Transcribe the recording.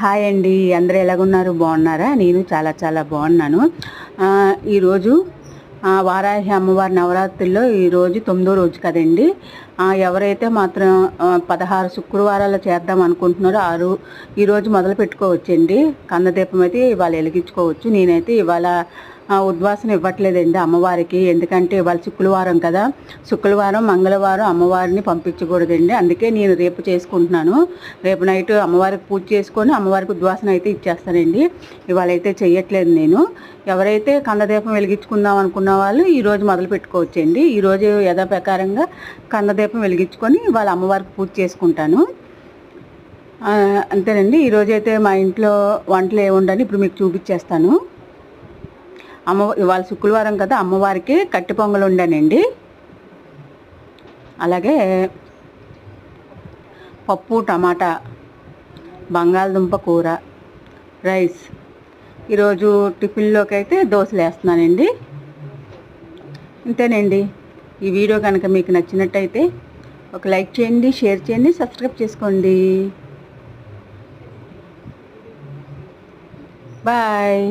Hi అండి. అందరూ ఎలాగున్నారు? బాగున్నారా? నేను చాలా చాలా బాగున్నాను. ఈరోజు వారాహి అమ్మవారి నవరాత్రుల్లో ఈరోజు తొమ్మిదో రోజు కదండి. ఎవరైతే మాత్రం పదహారు శుక్రవారాలు చేద్దాం అనుకుంటున్నారో ఆరు ఈరోజు మొదలు పెట్టుకోవచ్చండి కందదీపం అయితే ఇవాళ వెలిగించుకోవచ్చు. నేనైతే ఇవాళ ఉద్వాసన ఇవ్వట్లేదండి అమ్మవారికి. ఎందుకంటే ఇవాళ శుక్రవారం కదా. శుక్రవారం మంగళవారం అమ్మవారిని పంపించకూడదండి. అందుకే నేను రేపు చేసుకుంటున్నాను. రేపు నైట్ అమ్మవారికి పూజ చేసుకొని అమ్మవారికి ఉద్వాసన అయితే ఇచ్చేస్తానండి. ఇవాళ అయితే చెయ్యట్లేదు నేను. ఎవరైతే కందదీపం వెలిగించుకుందాం అనుకున్న వాళ్ళు ఈరోజు మొదలు పెట్టుకోవచ్చండి. ఈరోజు రోజు యథాప్రకారంగా కందదీపం వెలిగించుకొని వాళ్ళ అమ్మవారికి పూజ చేసుకుంటాను. అంతేనండి. ఈరోజు అయితే మా ఇంట్లో వంటలు ఏముండని ఇప్పుడు మీకు చూపించేస్తాను. అమ్మ ఇవాళ శుక్రవారం కదా అమ్మవారికి కట్టి పొంగలు ఉండనండి. అలాగే పప్పు టమాటా బంగాళదుంప కూర రైస్. ఈరోజు టిఫిన్లోకి అయితే దోశలు వేస్తున్నానండి ఇంతేనండి. ఈ వీడియో కనుక మీకు నచ్చినట్టయితే ఒక లైక్ చేయండి షేర్ చేయండి సబ్స్క్రైబ్ చేసుకోండి. బాయ్.